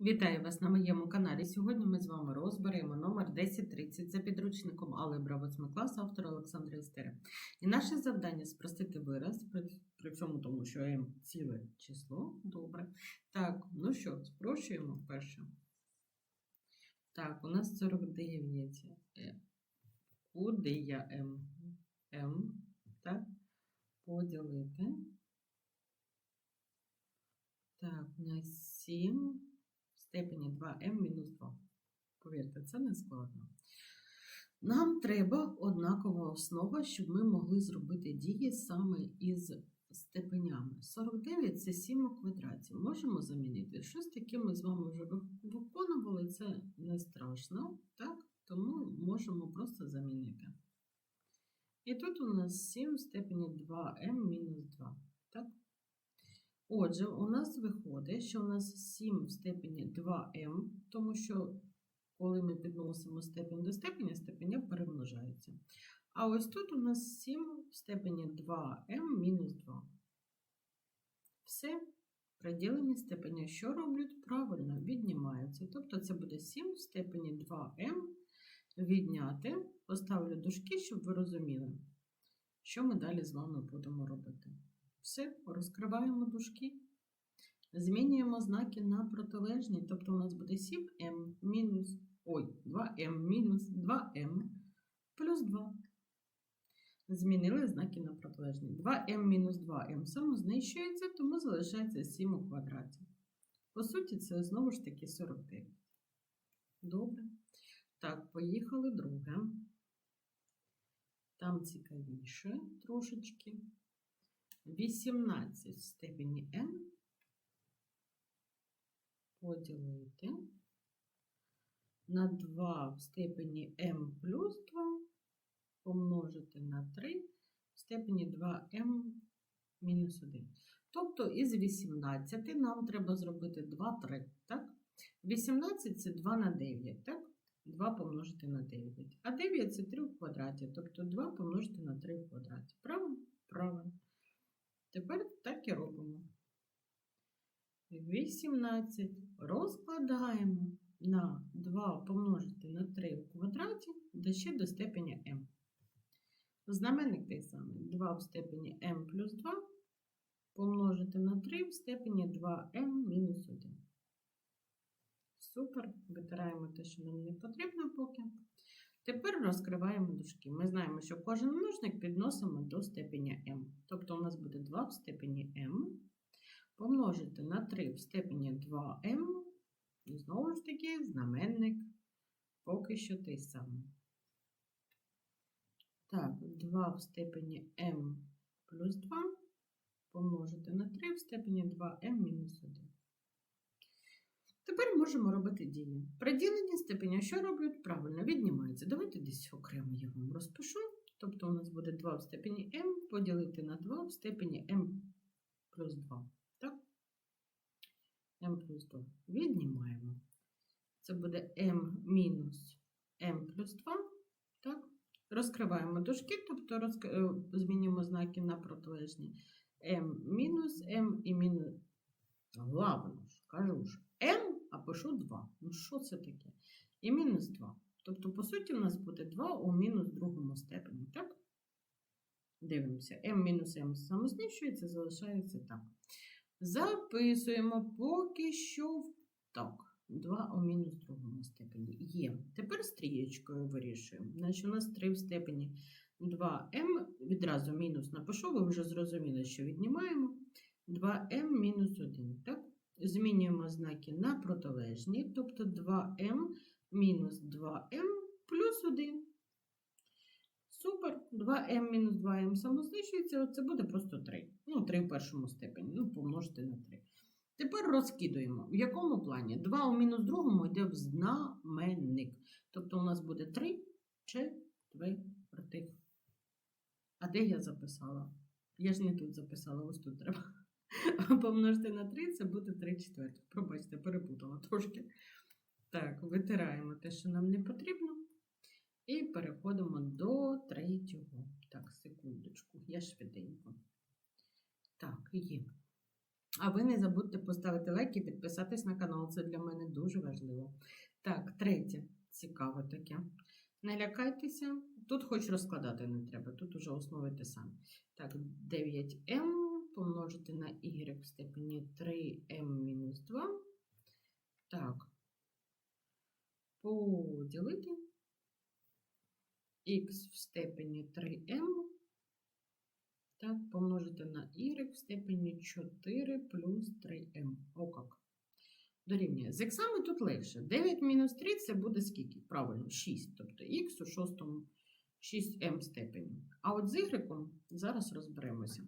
Вітаю вас на моєму каналі. Сьогодні ми з вами розберемо номер 1030 за підручником Алgebra 8 клас автора Олександра Істера. І наше завдання спростити вираз, при, цьому тому, що m ціле число. Добре. Так, ну що, спрощуємо перше. Так, у нас 49. Е, Куди я m, так, поділити. Так, на 7 в степені 2m мінус 2. Повірте, це не складно. Нам треба однакова основа, щоб ми могли зробити дії саме із степенями. 49 це 7 у квадраті. Можемо замінити. Щось таке ми з вами вже виконували, це не страшно, так? Тому можемо просто замінити. І тут у нас 7 в степені 2m мінус 2. Так? Отже, у нас виходить, що у нас 7 в степені 2m, тому що коли ми підносимо степень до степеня, степеня перемножається. А ось тут у нас 7 в степені 2m мінус 2. Все. Приділені степеня, що роблять? Правильно, віднімаються. Тобто це буде 7 в степені 2m відняти. Поставлю дужки, щоб ви розуміли, що ми далі з вами будемо робити. Все, розкриваємо дужки. Змінюємо знаки на протилежні, тобто у нас буде 7m мінус, ой, 2m мінус 2m плюс 2. Змінили знаки на протилежні. 2m мінус 2m само знищується, тому залишається 7 у квадраті. По суті, це знову ж таки 49. Добре. Так, поїхали друге. Там цікавіше трошечки. 18 в степені n поділити на 2 в степені m плюс 2 помножити на 3 в степені 2m мінус 1. Тобто із 18 нам треба зробити 2 3, так? 18 це 2 на 9, так? 2 помножити на 9. А 9 це 3 в квадраті, тобто 2 помножити на 3 в квадраті. Правильно? Правильно. Тепер так і робимо. 18 розкладаємо на 2 помножити на 3 у квадраті, де ще до степеня m. Знаменник той самий. 2 в степені m плюс 2 помножити на 3 в степені 2m мінус 1. Супер. Витираємо те, що нам не потрібно поки. Тепер розкриваємо дужки. Ми знаємо, що кожен множник підносимо до степеня m. Тобто у нас буде 2 в степені m помножити на 3 в степені 2m. І знову ж таки знаменник поки що той самий. Так, 2 в степені m плюс 2 помножити на 3 в степені 2m мінус 1. Тепер можемо робити дії. При діленні степеня що роблять? Правильно, віднімаються. Давайте десь окремо я вам розпишу. Тобто у нас буде 2 в степені m поділити на 2 в степені m плюс 2. Так? m плюс 2. Віднімаємо. Це буде m мінус m плюс 2. Так? Розкриваємо дужки, тобто розк... е, змінюємо знаки на протилежні. m мінус m і мінус. Главно ж, кажу ж, m, а пишу 2. Ну що це таке? І мінус 2. Тобто, по суті, у нас буде 2 у мінус другому степені, так? Дивимося, m мінус m самознищується, залишається так. Записуємо поки що так. 2 у мінус другому степені. Є. Тепер стрієчкою вирішуємо. Значить, у нас 3 в степені 2m. Відразу мінус напишу, ви вже зрозуміли, що віднімаємо. 2m мінус 1. Так? Змінюємо знаки на протилежні, тобто 2m мінус 2m плюс 1. Супер. 2m мінус 2m самознищується, це буде просто 3. Ну, 3 в першому степені. Ну, помножити на 3. Тепер розкидуємо. В якому плані? 2 у мінус другому йде в знаменник. Тобто у нас буде 3 четвертих. А де я записала? Я ж не тут записала, ось тут треба. Помножити на 3, це буде 3 четвертих. Пробачте, перепутала трошки. Так, витираємо те, що нам не потрібно. І переходимо до третього. Так, секундочку, я швиденько. Так, є. А ви не забудьте поставити лайк і підписатись на канал. Це для мене дуже важливо. Так, третє. Цікаве таке. Не лякайтеся. Тут хоч розкладати не треба, тут уже основи те саме. Так, 9m помножити на y в степені 3m мінус 2. Так. Поділити x в степені 3m. Так, помножити на y в степені 4 плюс 3m. О, як. Дорівнює. З іксами тут легше. 9 мінус 3 це буде скільки? Правильно, 6. Тобто х у шостому 6m степені. А от з y зараз розберемося.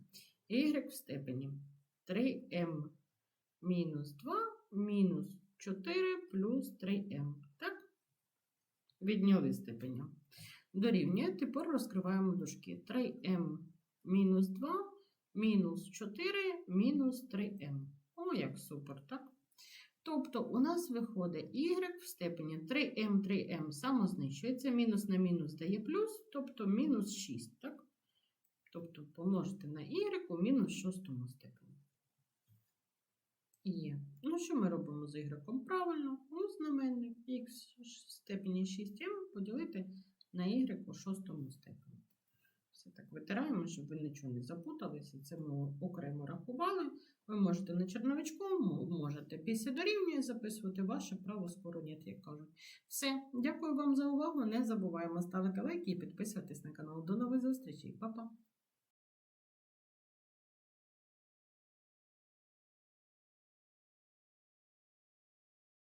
Y в степені 3m мінус 2 мінус 4 плюс 3m. Так? Відняли степеня. Дорівнює. Тепер розкриваємо дужки. 3m мінус 2 мінус 4 мінус 3m. О, як супер, так? Тобто у нас виходить y в степені 3m, 3m самознищується, мінус на мінус дає плюс, тобто мінус 6, так? Помножити на y у мінус шостому степені. Є. Ну, що ми робимо з y? Правильно, у знаменник x в степені 6m поділити на y у шостому степені. Все так витираємо, щоб ви нічого не запуталися. Це ми окремо рахували. Ви можете на черновичку, можете після дорівнює записувати ваше право скоро нет, як кажуть. Все, дякую вам за увагу. Не забуваємо ставити лайки і підписуватись на канал. До нових зустрічей, Па-па!